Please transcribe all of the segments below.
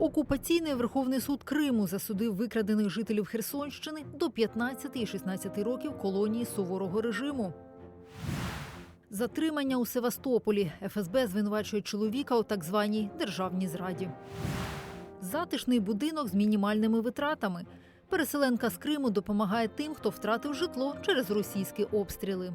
Окупаційний Верховний суд Криму засудив викрадених жителів Херсонщини до 15 і 16 років колонії суворого режиму. Затримання у Севастополі ФСБ звинувачує чоловіка у так званій державній зраді. Затишний будинок з мінімальними витратами. Переселенка з Криму допомагає тим, хто втратив житло через російські обстріли.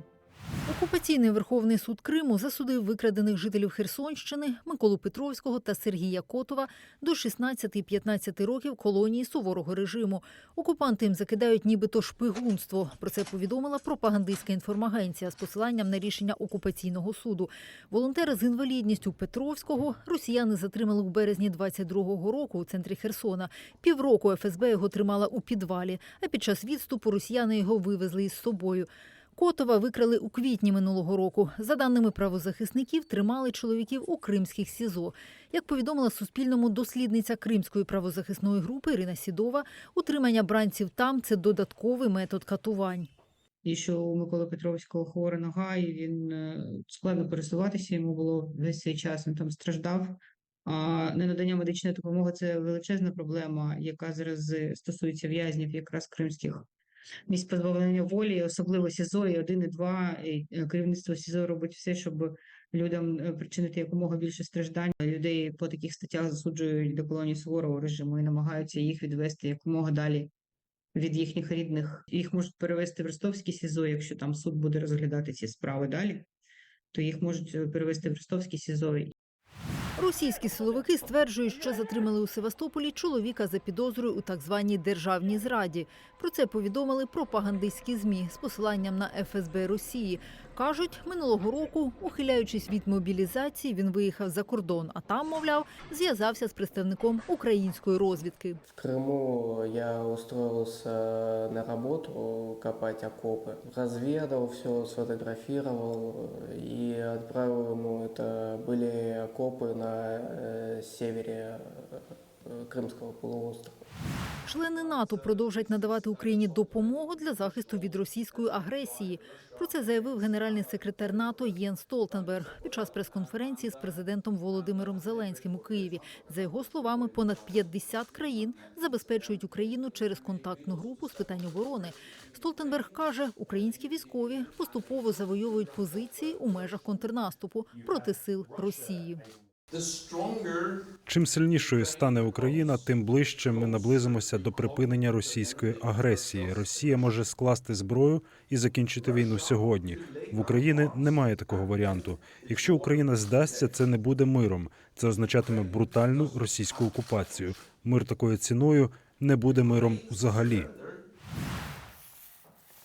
Окупаційний Верховний суд Криму засудив викрадених жителів Херсонщини Миколу Петровського та Сергія Котова до 16 і 15 років колонії суворого режиму. Окупанти їм закидають нібито шпигунство. Про це повідомила пропагандистська інформагенція з посиланням на рішення окупаційного суду. Волонтери з інвалідністю Петровського росіяни затримали у березні 22-го року у центрі Херсона. Півроку ФСБ його тримала у підвалі, а під час відступу росіяни його вивезли із собою. Котова викрали у квітні минулого року. За даними правозахисників, тримали чоловіків у кримських СІЗО. Як повідомила Суспільному дослідниця Кримської правозахисної групи Ірина Сідова, утримання бранців там це додатковий метод катувань. І що у Миколи Петровського хвора нога, і він е, складно пересуватися йому було весь цей час. Він там страждав. А ненадання медичної допомоги це величезна проблема, яка зараз е, стосується в'язнів, якраз кримських місць позбавлення волі, особливо СІЗО і 1 і 2. І е, керівництво СІЗО робить все, щоб людям е, причинити якомога більше страждань. Людей по таких статтях засуджують до колонії суворого режиму і намагаються їх відвести якомога далі від їхніх рідних. Їх можуть перевести в Ростовське СІЗО, якщо там суд буде розглядати ці справи далі, то їх можуть е, перевести в Ростовське СІЗО. Російські силовики стверджують, що затримали у Севастополі чоловіка за підозрою у так званій державній зраді. Про це повідомили пропагандистські змі з посиланням на ФСБ Росії. Кажуть, минулого року, ухиляючись від мобілізації, він виїхав за кордон, а там, мовляв, зв'язався з представником української розвідки. В Крыму я устроился на работу копать окопы. Разведал все, сфотографировал э, и отправил ему. Это были окопы на э, севере э, Крымского полуострова. Члени НАТО продовжать надавати Україні допомогу для захисту від російської агресії. Про це заявив генеральний секретар НАТО Єн Столтенберг під час прес-конференції з президентом Володимиром Зеленським у Києві. За його словами, понад 50 країн забезпечують Україну через контактну групу з питань оборони. Столтенберг каже, українські військові поступово завойовують позиції у межах контрнаступу проти сил Росії. Чим сильнішою стане Україна, тим ближче ми наблизимося до припинення російської агресії. Росія може скласти зброю і закінчити війну сьогодні. В Україні немає такого варіанту. Якщо Україна здасться, це не буде миром. Це означатиме брутальну російську окупацію. Мир такою ціною не буде миром взагалі.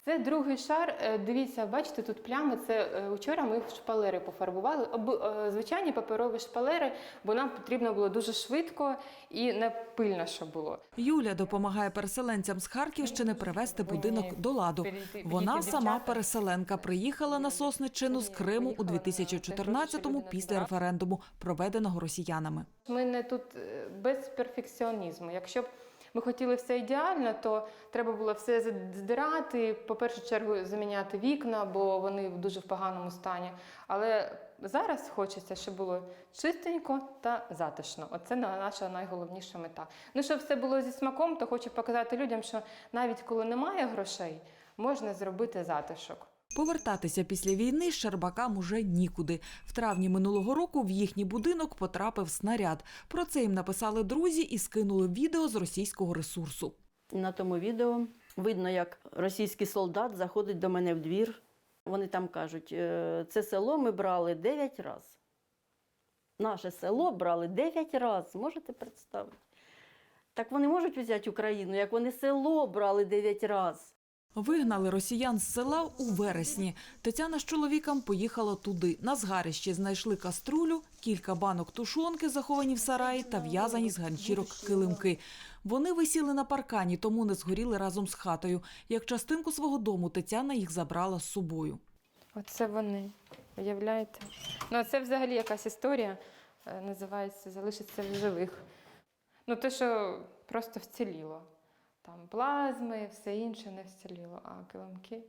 Це другий шар. Е, Дивіться, бачите, тут плями. Це е, вчора ми шпалери пофарбували. Об- е, Звичайні паперові шпалери, бо нам потрібно було дуже швидко і не пильно, щоб було. Юля допомагає переселенцям з Харківщини привести будинок до ладу. Вона сама переселенка приїхала на Сосниччину з Криму у 2014-му після референдуму, проведеного росіянами. Ми не тут е, без перфекціонізму. Якщо б ми хотіли все ідеально, то треба було все здирати, по першу чергу заміняти вікна, бо вони в дуже в поганому стані. Але зараз хочеться, щоб було чистенько та затишно. Оце на- наша найголовніша мета. Ну, щоб все було зі смаком, то хочу показати людям, що навіть коли немає грошей, можна зробити затишок. Повертатися після війни Щербакам уже нікуди. В травні минулого року в їхній будинок потрапив снаряд. Про це їм написали друзі і скинули відео з російського ресурсу. На тому відео видно, як російський солдат заходить до мене в двір. Вони там кажуть, «Е, це село ми брали 9 разів. Наше село брали 9 разів. Можете представити? Так вони можуть взяти Україну, як вони село брали 9 разів. Вигнали росіян з села у вересні. Тетяна з чоловіком поїхала туди. На згарищі знайшли каструлю, кілька банок тушонки, заховані в сараї, та в'язані з ганчірок килимки. Вони висіли на паркані, тому не згоріли разом з хатою. Як частинку свого дому Тетяна їх забрала з собою. Оце вони. Уявляєте? Ну, це взагалі якась історія, е, називається Залишиться в живих. Ну, те, що просто вціліло. Там плазми, все інше не вціліло, а килимки.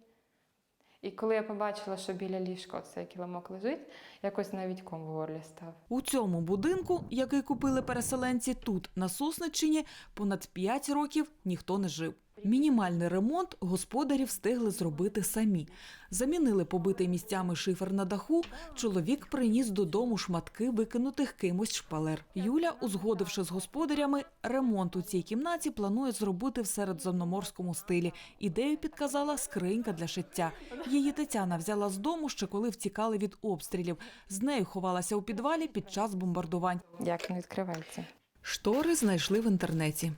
І коли я побачила, що біля ліжка цей килимок лежить, якось навіть ком в горлі став. У цьому будинку, який купили переселенці тут, на Сосниччині, понад 5 років ніхто не жив. Мінімальний ремонт господарі встигли зробити самі. Замінили побитий місцями шифер на даху. Чоловік приніс додому шматки викинутих кимось шпалер. Юля, узгодивши з господарями, ремонт у цій кімнаті планує зробити в середземноморському стилі. Ідею підказала скринька для шиття. Її Тетяна взяла з дому ще коли втікали від обстрілів. З нею ховалася у підвалі під час бомбардувань. Як він відкривається? Штори знайшли в інтернеті.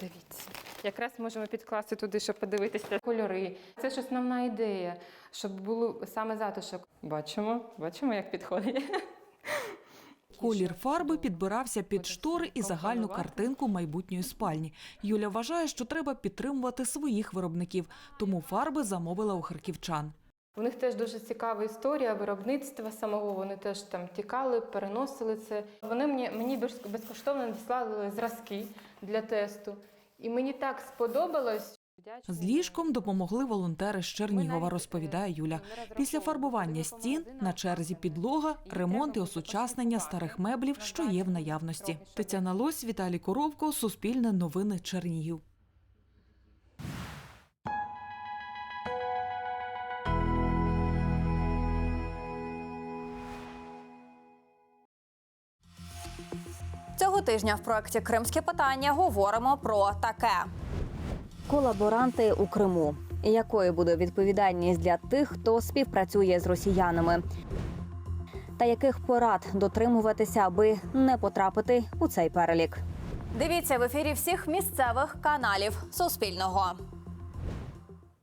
Дивіться. Якраз можемо підкласти туди, щоб подивитися кольори. Це ж основна ідея, щоб було саме затишок. Бачимо, бачимо, як підходить. Колір фарби підбирався під штори і загальну картинку майбутньої спальні. Юля вважає, що треба підтримувати своїх виробників, тому фарби замовила у харківчан. У них теж дуже цікава історія виробництва самого. Вони теж там тікали, переносили це. Вони мені, мені без- безкоштовно надіслали зразки для тесту. І мені так сподобалось. З ліжком допомогли волонтери з Чернігова, розповідає Юля. Після фарбування стін на черзі підлога, ремонт і осучаснення старих меблів, що є в наявності. Тетяна Лось, Віталій Коровко, Суспільне новини Чернігів. Цього тижня в проєкті Кримське питання говоримо про таке. Колаборанти у Криму. Якою буде відповідальність для тих, хто співпрацює з росіянами? Та яких порад дотримуватися, аби не потрапити у цей перелік? Дивіться в ефірі всіх місцевих каналів Суспільного.